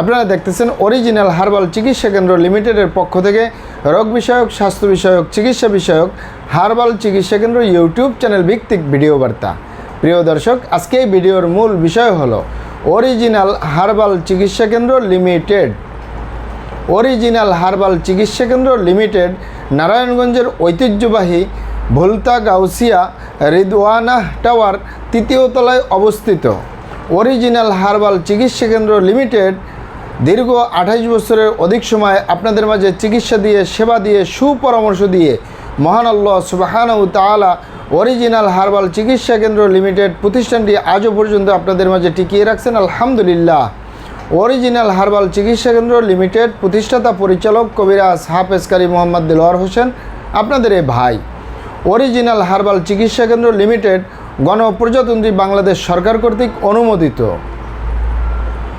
আপনারা দেখতেছেন original herbal চিকিৎসা কেন্দ্র লিমিটেডের পক্ষ থেকে রোগ বিষয়ক, স্বাস্থ্য বিষয়ক, চিকিৎসা বিষয়ক হার্বাল চিকিৎসা কেন্দ্র ইউটিউব চ্যানেল ভিত্তিক ভিডিও বার্তা। প্রিয় দর্শক, আজকে এই ভিডিওর মূল বিষয় হলো অরিজিনাল হার্বাল চিকিৎসা কেন্দ্র লিমিটেড অরিজিনাল হার্বাল চিকিৎসা কেন্দ্র লিমিটেড নারায়ণগঞ্জের ঐতিহ্যবাহী ভুলতা গাউসিয়া রিদওয়ানা টাওয়ার তৃতীয় তলায় অবস্থিত। অরিজিনাল হার্বাল চিকিৎসা কেন্দ্র লিমিটেড দীর্ঘ আঠাইশ বছরের অধিক সময় আপনাদের মাঝে চিকিৎসা দিয়ে, সেবা দিয়ে, সুপরামর্শ দিয়ে মহান আল্লাহ সুবাহানউ তালা অরিজিনাল হার্বাল চিকিৎসা কেন্দ্র লিমিটেড প্রতিষ্ঠানটি আজও পর্যন্ত আপনাদের মাঝে টিকিয়ে রাখছেন। আলহামদুলিল্লাহ। অরিজিনাল হার্বাল চিকিৎসা কেন্দ্র লিমিটেড প্রতিষ্ঠাতা পরিচালক কবিরাজ হাফেজকারী মোহাম্মদ দিলওয়ার হোসেন, আপনাদের এ ভাই। অরিজিনাল হার্বাল চিকিৎসা কেন্দ্র লিমিটেড গণপ্রজাতন্ত্রী বাংলাদেশ সরকার কর্তৃক অনুমোদিত।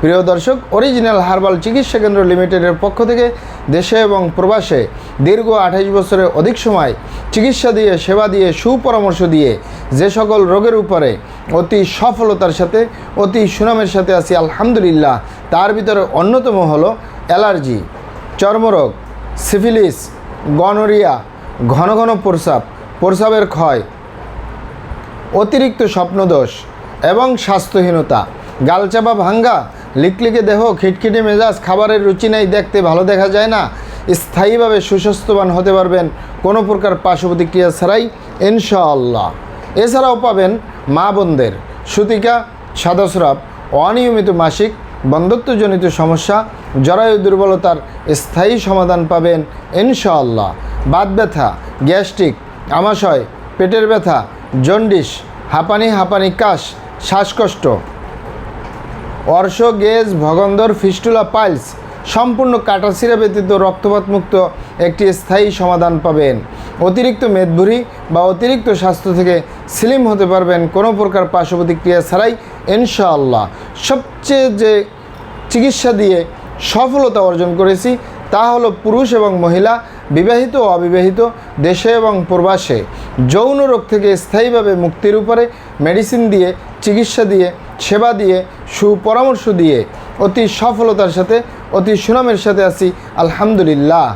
প্রিয় দর্শক অরিজিনাল হার্বাল চিকিৎসা কেন্দ্র লিমিটেডের পক্ষ থেকে দেশে এবং প্রবাসে দীর্ঘ আঠাইশ বছরের অধিক সময় চিকিৎসা দিয়ে, সেবা দিয়ে, সুপরামর্শ দিয়ে যে সকল রোগের উপরে অতি সফলতার সাথে, অতি সুনামের সাথে আছি, আলহামদুলিল্লাহ, তার ভিতরে অন্যতম হলো অ্যালার্জি, চর্মরোগ, সিফিলিস, গনোরিয়া, ঘন ঘন প্রস্রাব, প্রস্রাবের ক্ষয়, অতিরিক্ত স্বপ্নদোষ এবং স্বাস্থ্যহীনতা, গালচাপা ভাঙ্গা লিকলিকে দেহ, খিটখিটে মেজাজ, খাবারের রুচি নেই, দেখতে ভালো দেখা যায় না। স্থায়ীভাবে সুস্বাস্থ্যবান হতে পারবেন কোনো প্রকার পার্শ্ব প্রতিক্রিয়া ছাড়াই, ইনশাআল্লাহ। এছাড়াও পাবেন মা বোনদের সুতিকা সাদাস্রাব অনিয়মিত মাসিক, বন্ধত্বজনিত সমস্যা, জরায়ু দুর্বলতার স্থায়ী সমাধান পাবেন, ইনশাআল্লাহ। বাত ব্যথা, গ্যাস্ট্রিক, আমাশয়, পেটের ব্যথা জন্ডিস হাঁপানি হাঁপানি, কাশ, শ্বাসকষ্ট। অর্শ, গেজ, ভগন্দর, ফিস্টুলা, পাইলস সম্পূর্ণ কাটাছিরা ব্যতীত রক্তপাতমুক্ত একটি স্থায়ী সমাধান পাবেন। অতিরিক্ত মেদভুরি বা অতিরিক্ত স্বাস্থ্য থেকে স্লিম হতে পারবেন কোনো প্রকার পার্শ্ব প্রতিক্রিয়া ছাড়াই, ইনশাআল্লাহ। সবচেয়ে যে চিকিৎসা দিয়ে সফলতা অর্জন করেছি, তা হলো পুরুষ এবং মহিলা, বিবাহিত ও অবিবাহিত, দেশে এবং প্রবাসে। যৌন রোগ থেকে স্থায়ীভাবে মুক্তির উপরে মেডিসিন দিয়ে চিকিৎসা দিয়ে, সেবা দিয়ে, সুপরামর্শ দিয়ে অতি সফলতার সাথে, অতি সুনামের সাথে আছি, আলহামদুলিল্লাহ।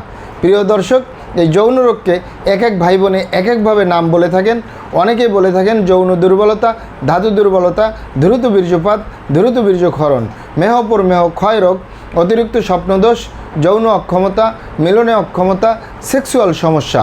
প্রিয় দর্শক, এই যৌন রোগকে এক এক ভাই বোনে এক একভাবে নাম বলে থাকেন। অনেকেই বলে থাকেন যৌন দুর্বলতা, ধাতু দুর্বলতা, দ্রুত বীর্যপাত, দ্রুত বীর্যক্ষরণ মেহপর মেহ ক্ষয় রোগ, অতিরিক্ত স্বপ্নদোষ, যৌন অক্ষমতা, মিলনে অক্ষমতা, সেক্সুয়াল সমস্যা।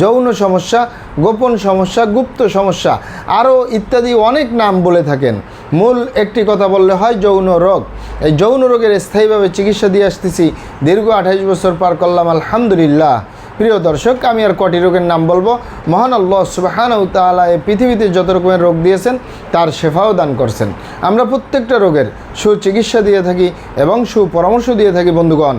যৌন সমস্যা গোপন সমস্যা, গুপ্ত সমস্যা, আরও ইত্যাদি অনেক নাম বলে থাকেন। মূল একটি কথা বললে হয় যৌন রোগ। এই যৌন রোগের স্থায়ীভাবে চিকিৎসা দিয়ে আসতেছি। দীর্ঘ আঠাইশ বছর পার করলাম, আলহামদুলিল্লাহ। প্রিয় দর্শক, আমি আর কটি রোগের নাম বলব। মহান আল্লাহ সুবাহান তালা এই পৃথিবীতে যত রকমের রোগ দিয়েছেন, তার শেফাও দান করছেন। আমরা প্রত্যেকটা রোগের সুচিকিৎসা দিয়ে থাকি এবং সুপরামর্শ দিয়ে থাকি, বন্ধুগণ।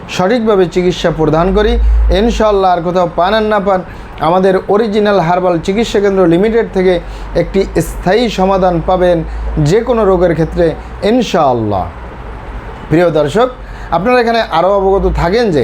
সঠিকভাবে চিকিৎসা প্রদান করি। ইনশাল্লাহ আর কোথাও পান আর না পান, আমাদের অরিজিনাল হার্বাল চিকিৎসা কেন্দ্র লিমিটেড থেকে একটি স্থায়ী সমাধান পাবেন যে কোনো রোগের ক্ষেত্রে, ইনশাআল্লাহ। প্রিয় দর্শক, আপনারা এখানে আরও অবগত থাকেন যে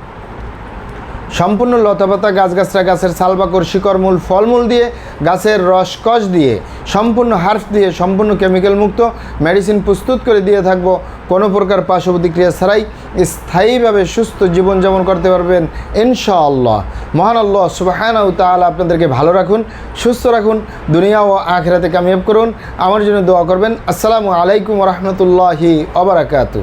সম্পূর্ণ লতাপাতা গাছগাছরা গাছের সালবাকর শিকড় শিকড়মূল ফলমূল দিয়ে গাছের রসকস দিয়ে, সম্পূর্ণ হার্ফ দিয়ে সম্পূর্ণ কেমিক্যাল মুক্ত মেডিসিন প্রস্তুত করে দিয়ে থাকব। কোনো প্রকার পার্শ্ব প্রতিক্রিয়া ছাড়াই স্থায়ীভাবে সুস্থ জীবনযাপন করতে পারবেন ইনশাআল্লাহ। মহান আল্লাহ সুবাহানাউ তাআলা আপনাদেরকে ভালো রাখুন, সুস্থ রাখুন, দুনিয়া ও আখেরাতে কামিয়াব করুন। আমার জন্য দোয়া করবেন। আসসালামু আলাইকুম রহমতুল্লাহি অবরাকাতু